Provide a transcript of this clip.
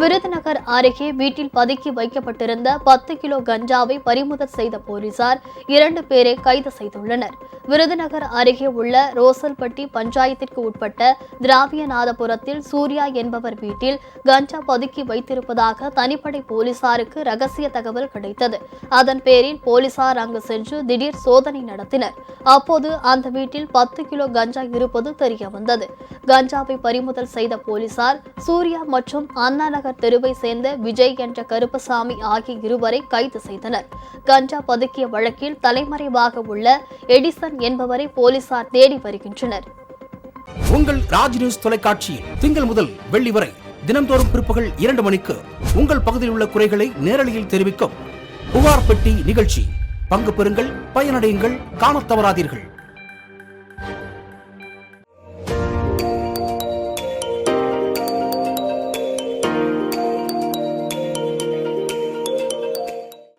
விருதுநகர் அருகே வீட்டில் பதுக்கி வைக்கப்பட்டிருந்த பத்து கிலோ கஞ்சாவை பறிமுதல் செய்த போலீசார் இரண்டு பேரை கைது செய்துள்ளனர். விருதுநகர் அருகே உள்ள ரோசல்பட்டி பஞ்சாயத்திற்கு உட்பட்ட திராவியநாதபுரத்தில் சூர்யா என்பவர் வீட்டில் கஞ்சா பதுக்கி வைத்திருப்பதாக தனிப்படை போலீசாருக்கு ரகசிய தகவல் கிடைத்தது. அதன் பேரில் போலீசார் அங்கு சென்று திடீர் சோதனை நடத்தினர். அப்போது அந்த வீட்டில் பத்து கிலோ கஞ்சா இருப்பது தெரிய வந்தது கஞ்சாவை பறிமுதல் செய்த போலீசார் சூர்யா மற்றும் அண்ணா நகர் தெருவை சேர்ந்த விஜய் என்ற கருப்பசாமி ஆகிய இருவரை கைது செய்தனர். கஞ்சா பதுக்கிய வழக்கில் தலைமறைவாக உள்ள எடிசன் என்பவரை போலீசார் தேடி வருகின்றனர். உங்கள் ராஜ் நியூஸ் தொலைக்காட்சியில் திங்கள் முதல் வெள்ளி வரை தினம்தோறும் பிற்பகல் இரண்டு மணிக்கு உங்கள் பகுதியில் உள்ள குறைகளை நேரலையில் தெரிவிக்கும் புகார் பெட்டி நிகழ்ச்சி. பங்கு பெறுங்கள் பயனடையுங்கள் காணத் தவறாதீர்கள்.